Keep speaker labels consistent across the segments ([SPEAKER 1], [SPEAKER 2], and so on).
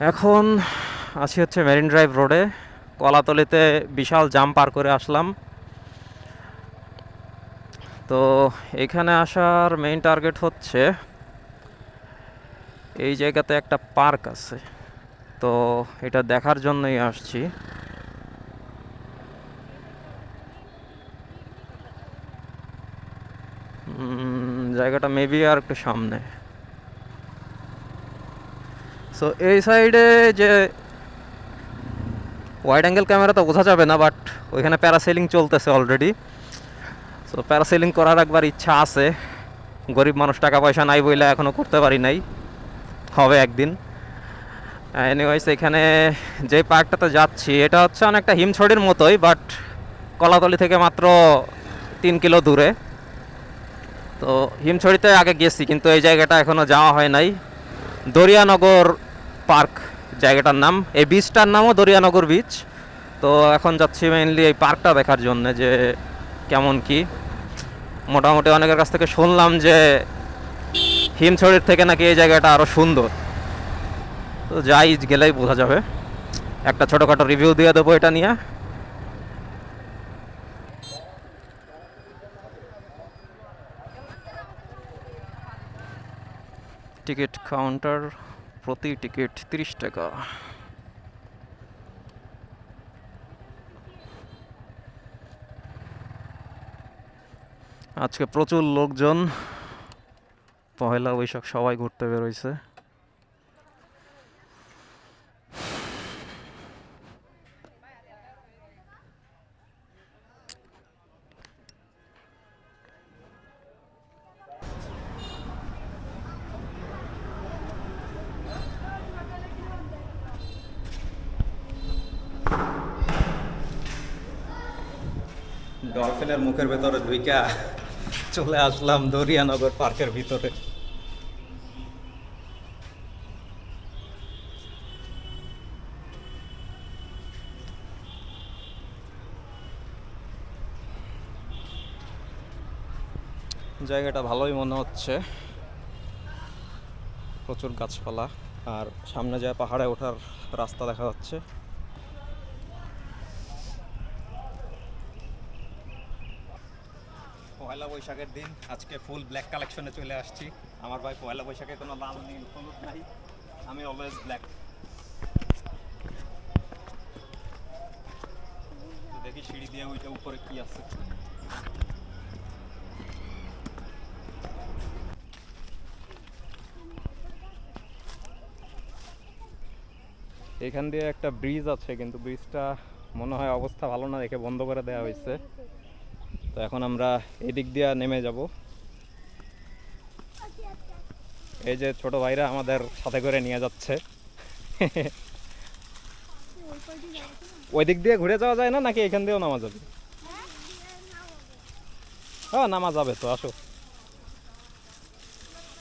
[SPEAKER 1] এখন আছি হচ্ছে মেরিন ড্রাইভ রোডে কলাতলিতে বিশাল জাম পার করে আসলাম। তো এখানে আসার মেইন টার্গেট হচ্ছে এই জায়গাতে একটা পার্ক আছে। তো এটা দেখার জন্যই আসছি। জায়গাটা মেবি আর একটু সামনে। সো এই সাইডে যে ওয়াইড অ্যাঙ্গেল ক্যামেরা তো বোঝা যাবে না বাট ওইখানে প্যারাসেলিং চলতেছে অলরেডি সো প্যারাসেলিং করার একবার ইচ্ছা আছে। গরিব মানুষ টাকা পয়সা নাই বইলে এখনও করতে পারি নাই। হবে একদিন। এনিওয়াইজ এখানে যে পার্কটাতে যাচ্ছি, এটা হচ্ছে অনেকটা হিমছড়ির মতোই বাট কলাতলি থেকে মাত্র তিন কিলো দূরে। তো, হিমছড়িতে আগে গেছি, কিন্তু এই জায়গাটা এখনও যাওয়া হয় নাই। দরিয়ানগর পার্ক, জায়গাটার নাম। এই বিচটার নামও দরিয়ানগর বিচ তো এখন যাচ্ছি মেইনলি এই পার্কটা দেখার জন্য যে কেমন কি। মোটামুটি অনেকের কাছ থেকে শুনলাম যে হিমছড়ির থেকে নাকি এই জায়গাটা আরও সুন্দর। তো যাই গেলেই বোঝা যাবে। একটা ছোটোখাটো রিভিউ দিয়ে দেবো এটা নিয়ে। টিকিট কাউন্টার প্রতি টিকিট তিরিশ টাকা। আজকে প্রচুর লোকজন। পহেলা বৈশাখ সবাই ঘুরতে বেরোইছে ডলফিনের মুখের ভেতরে ঢুইকা চলে আসলাম দরিয়ানগর পার্কের ভিতরে। জায়গাটা ভালোই মনে হচ্ছে। প্রচুর গাছপালা, আর সামনে যায় পাহাড়ে ওঠার রাস্তা দেখা যাচ্ছে পয়লা বৈশাখের দিন। আজকে ফুল ব্ল্যাক কালেকশনে চলে আসছি। আমার ভাই পয়লা বৈশাখে কোনো লাল নীল হলুদ নাই। আমি অলওয়েজ ব্ল্যাক দেখি সিঁড়ি দিয়ে ওইটা উপরে কি আছে। এখান দিয়ে একটা ব্রিজ আছে, কিন্তু ব্রিজটা মনে হয় অবস্থা ভালো না, দেখে বন্ধ করে দেওয়া হয়েছে। তো এখন আমরা এদিক দিয়ে নেমে যাব। এই যে ছোট ভাইরা আমাদের সাথে করে নিয়ে যাচ্ছে। ওই দিক দিয়ে ঘুরে যাওয়া যায় না নাকি এখান দিয়েও নামা যাবে? হ্যাঁ নামা যাবে তো, আসো।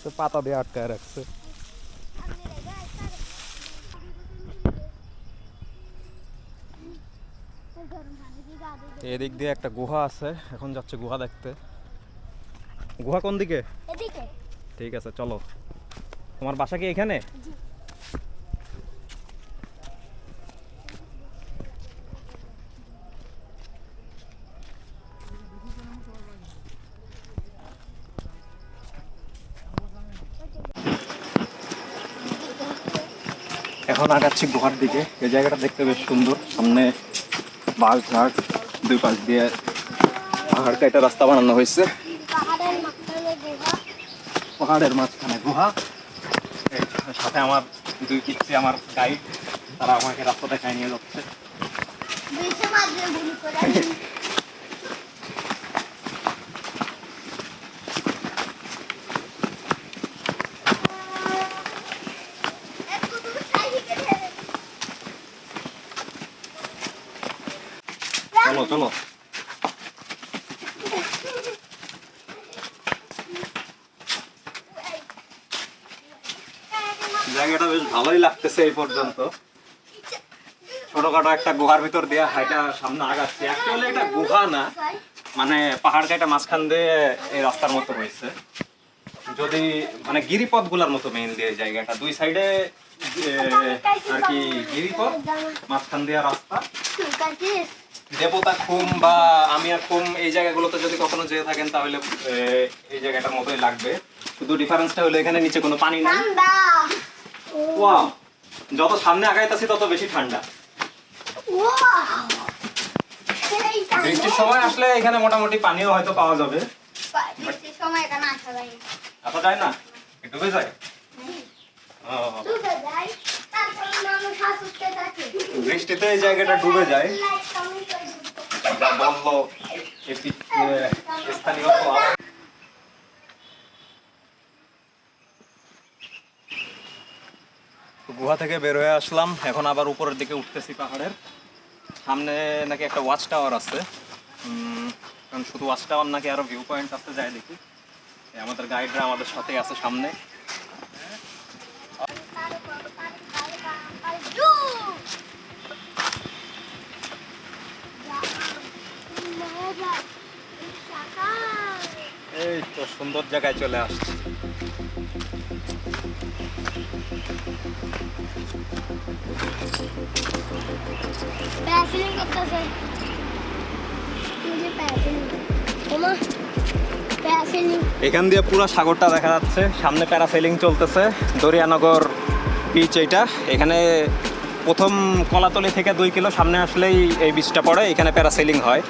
[SPEAKER 1] তো পাতা দিয়ে আটকায় রাখছে। তো এদিক দিয়ে একটা গুহা আছে এখন যাচ্ছে গুহা দেখতে। গুহা কোন দিকে? ঠিক আছে চলো। তোমার বাসা কি এখানে? এখন আগাচ্ছি গুহার দিকে। এই জায়গাটা দেখতে বেশ সুন্দর। সামনে বাঘ ঝাড়। দুই পাশ দিয়ে পাহাড় কাটা রাস্তা বানানো হয়েছে।
[SPEAKER 2] পাহাড়ের মাঝখানে গুহা।
[SPEAKER 1] সাথে আমার দুই পিচ্ছি, আমার গাইড তারা আমাকে রাস্তা দেখায় নিয়ে যাচ্ছে। চলো। জায়গাটা বেশ ভালোই লাগতেছে এই পর্যন্ত। ছোটখাটো একটা গুহার ভিতর দিয়ে হাইটা সামনে আগাচ্ছে। অ্যাকচুয়ালি এটা গুহা না মানে পাহাড় কাটা মাঝখান দিয়ে এই রাস্তার মতো হয়েছে যদি মানে গিরিপথগুলোর মতো মেইনলি এই জায়গাটা। দুই সাইডে আর কি গিরিপথ, মাঝখান দিয়ে রাস্তা। দেবতা খুম বা আমিয়া খুম এই জায়গাগুলোতে যদি কখনো যেয়ে থাকেন তাহলে এই জায়গাটার মতোই লাগবে। শুধু ডিফারেন্সটা হলো এখানে নিচে কোনো পানি নেই। ওয়াও যত সামনে আগাইতাছি তত বেশি ঠান্ডা। বৃষ্টির সময় আসলে এখানে মোটামুটি পানিও হয়তো পাওয়া যাবে।
[SPEAKER 2] বৃষ্টির সময় এখানে আসা যায় না।
[SPEAKER 1] আসা যায় না? ডুবে যায় ও,
[SPEAKER 2] ডুবে যায়, তারপরে মানুষ হাসতে থাকে।
[SPEAKER 1] বৃষ্টিতে এই জায়গাটা ডুবে যায়। বলল গুহা থেকে বের হয়ে আসলাম। এখন আবার উপরের দিকে উঠতেছি পাহাড়ের। সামনে নাকি একটা ওয়াচ টাওয়ার আছে। কারণ শুধু ওয়াচ টাওয়ার নাকি আরও ভিউ পয়েন্ট আছে যায় দেখি। আমাদের গাইডরা আমাদের সাথে আছে সামনে
[SPEAKER 2] জু!
[SPEAKER 1] এই তো সুন্দর জায়গায় চলে আসছে। এখান দিয়ে পুরো সাগরটা দেখা যাচ্ছে। সামনে প্যারাসেলিং চলতেছে। দরিয়ানগর বিচ এইটা। এখানে প্রথম কলাতলি থেকে দুই কিলো সামনে আসলেই এই বিচটা পড়ে। এখানে প্যারাসেলিং হয়।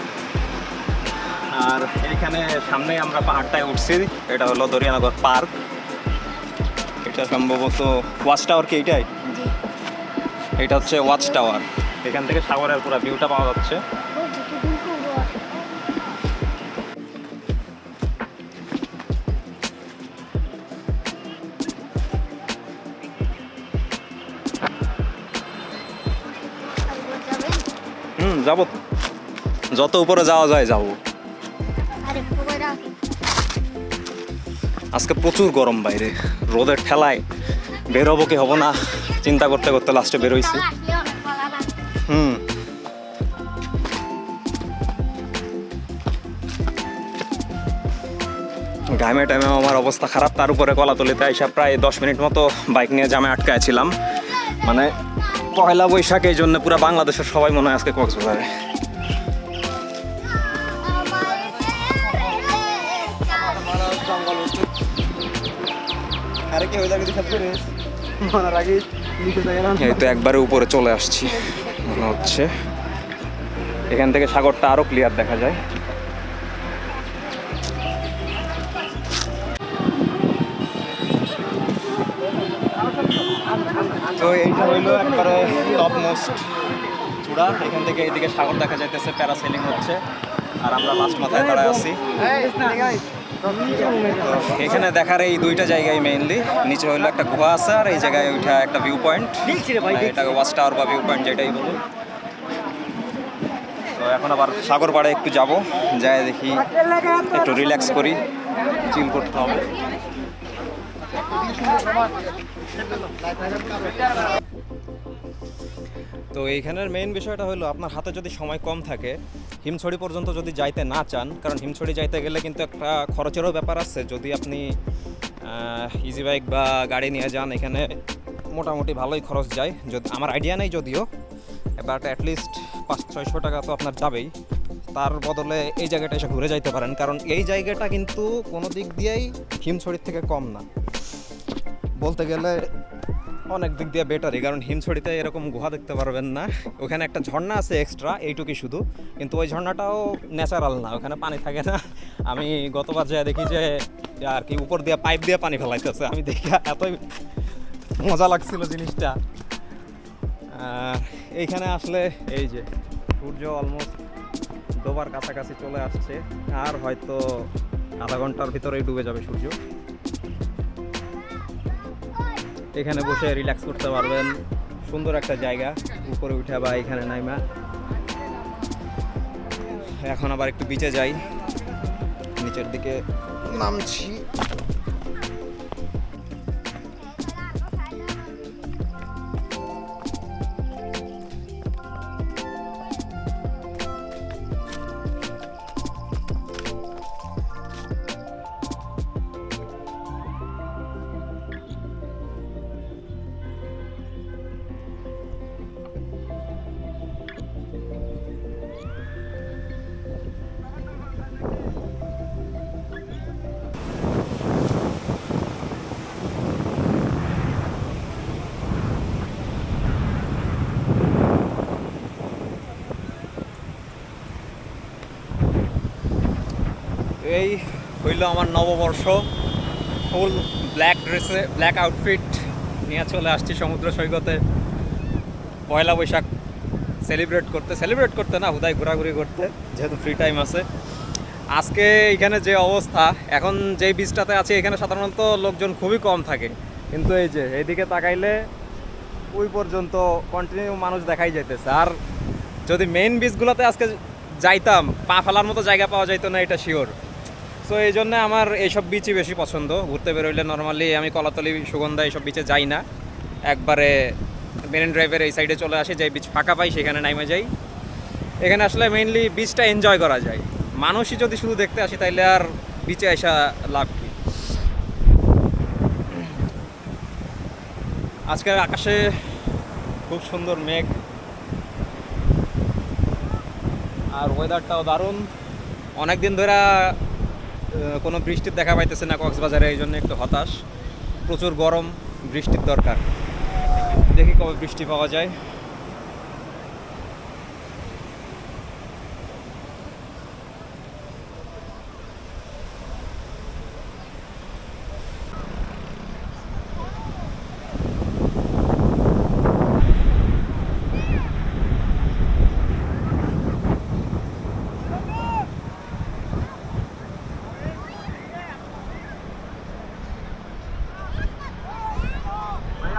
[SPEAKER 1] আর এইখানে সামনে আমরা পাহাড়টায় উঠছি এটা হলো দরিয়ানগর পার্ক। এটা সম্ভবত ওয়াচ টাওয়ার কি এটাই? এটা হচ্ছে ওয়াচ টাওয়ার। এখান থেকে সাগরের পুরো ভিউটা পাওয়া যাচ্ছে। হুম যাব। যত উপরে যাওয়া যায় যাব। আজকে প্রচুর গরম বাইরে। রোদের ঠেলায় বের হব কি হব না চিন্তা করতে করতে লাস্টে বের হইছি।
[SPEAKER 2] তারা কি অনেক বলা না
[SPEAKER 1] হুম। ঘামে টাইমে আমার অবস্থা খারাপ, তার উপরে কলাতলিতে আইসা প্রায় দশ মিনিট মতো বাইক নিয়ে জামে আটকায় ছিলাম মানে পয়লা বৈশাখ এই জন্য পুরো বাংলাদেশের সবাই মনে হয় আজকে কক্সবাজারে। এই তো একবারে উপরে চলে আসছি। মনে হচ্ছে এখান থেকে সাগরটা আরও ক্লিয়ার দেখা যায়। তো এইটা হইল একবারে টপ মোস্ট চূড়া। এখান থেকে এইদিকে সাগর দেখা যাইতেছে প্যারাসেলিং হচ্ছে। আর আমরা লাস্ট মাথায় দাঁড়ায় আছি। এখানে দেখার এই দুইটা জায়গায় মেইনলি নিচে হইল একটা গুহা আছে আর এই জায়গায় ওইটা একটা ভিউ পয়েন্ট এটাকে ওয়াচ টাওয়ার বা ভিউ পয়েন্ট যেটাই বলুন। তো এখন আবার সাগর পাড়ে একটু যাব যাই দেখি একটু রিল্যাক্স করি চিল করতে হবে। তো এইখানের মেইন বিষয়টা হলো আপনার হাতে যদি সময় কম থাকে হিমছড়ি পর্যন্ত যদি যাইতে না চান, কারণ হিমছড়ি যাইতে গেলে কিন্তু একটা খরচেরও ব্যাপার আছে। যদি আপনি ইজি বাইক বা গাড়ি নিয়ে যান, এখানে মোটামুটি ভালোই খরচ যায়। যদি, আমার আইডিয়া নেই যদিও বাট অ্যাটলিস্ট পাঁচ ছয়শো টাকা তো আপনার যাবেই। তার বদলে এই জায়গাটা এসে ঘুরে যাইতে পারেন, কারণ এই জায়গাটা কিন্তু কোনো দিক দিয়েই হিমছড়ির থেকে কম না। বলতে গেলে অনেক দিক দিয়ে বেটারই কারণ হিমছড়িতে এরকম গুহা দেখতে পারবেন না। ওখানে একটা ঝর্ণা আছে এক্সট্রা এইটুকুই শুধু। কিন্তু ওই ঝর্ণাটাও ন্যাচারাল না, ওখানে পানি থাকে না। আমি গতবার যা দেখি যে আর কি উপর দিয়ে পাইপ দিয়ে পানি ফেলাইতেছে। আমি দেখে এতই মজা লাগছিল জিনিসটা। আর এইখানে আসলে এই যে, সূর্য অলমোস্ট ডোবার কাছাকাছি চলে আসছে। আর হয়তো আধা ঘণ্টার ভিতরেই ডুবে যাবে সূর্য। এখানে বসে রিল্যাক্স করতে পারবেন। সুন্দর একটা জায়গা, উপরে উঠে বা এখানে নাইমা। এখন আবার একটু বিচে যাই। নিচের দিকে নামছি। এই হইল আমার নববর্ষ। ফুল ব্ল্যাক ড্রেসে, ব্ল্যাক আউটফিট নিয়ে চলে আসছি সমুদ্র সৈকতে। পয়লা বৈশাখ সেলিব্রেট করতে। সেলিব্রেট করতে না, হুদায় ঘোরাঘুরি করতে, যেহেতু ফ্রি টাইম আছে। আজকে এখানে যে অবস্থা, এখন যেই বীজটাতে আছে, এখানে সাধারণত লোকজন খুবই কম থাকে। কিন্তু এই যে, এইদিকে তাকাইলে ওই পর্যন্ত কন্টিনিউ মানুষ দেখাই যাইতেছে। আর যদি মেইন বীজগুলোতে আজকে যাইতাম, পা ফেলার মতো জায়গা পাওয়া যাইতো না, এটা শিওর সো এই জন্য আমার এইসব বিচই বেশি পছন্দ। ঘুরতে বেরোইলে নর্মালি আমি কলাতলি, সুগন্ধা এইসব বিচে যাই না। একবারে মেরিন ড্রাইভের এই সাইডে চলে আসি যে বিচ ফাঁকা পাই সেখানে নাইমে যাই। এখানে আসলে মেইনলি বিচটা এনজয় করা যায়। মানুষই যদি শুধু দেখতে আসি, তাইলে আর বিচে আসা লাভ কি? আজকের আকাশে খুব সুন্দর মেঘ। আর ওয়েদারটাও দারুণ। অনেক দিন ধরে কোনো বৃষ্টির দেখা পাইতেছে না কক্সবাজারে, এই জন্য একটু হতাশ। প্রচুর গরম, বৃষ্টির দরকার। দেখি কবে বৃষ্টি পাওয়া যায়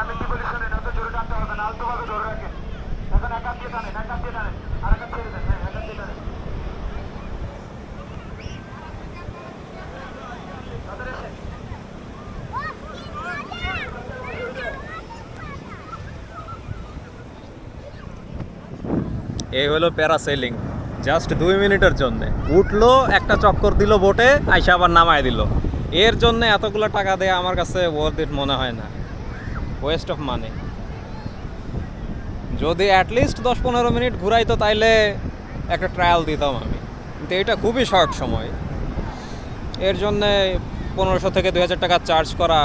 [SPEAKER 3] আমি কি বলি শোনেন অত জোরে টানতে হবে না আলতো ভাবে ধরে রাখেন এখন এক হাত দিয়ে টানেন এক হাত দিয়ে টানেন আর এক হাত ছেড়ে দেন হ্যাঁ এক হাত দিয়ে টানেন তাড়াতাড়ি এসেন।
[SPEAKER 1] এই হলো প্যারাসেলিং জাস্ট দুই মিনিটের জন্য। উঠল, একটা চক্কর দিল বোটে আইসা আবার নামায় দিল। এর জন্য এতগুলো টাকা দেয়া আমার কাছে ওয়ার্থ ইট মনে হয় না। ওয়েস্ট অফ মানি যদি অ্যাটলিস্ট দশ পনেরো মিনিট ঘুরাইতো, তাইলে একটা ট্রায়াল দিতাম আমি। কিন্তু এটা খুবই শর্ট সময়। এর জন্যে পনেরোশো থেকে দুই হাজার টাকা চার্জ করা।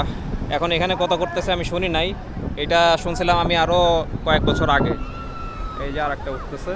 [SPEAKER 1] এখন এখানে কত করতেছে আমি শুনি নাই। এটা শুনছিলাম আমি আরও কয়েক বছর আগে। এই যে আর একটা উঠতেছে।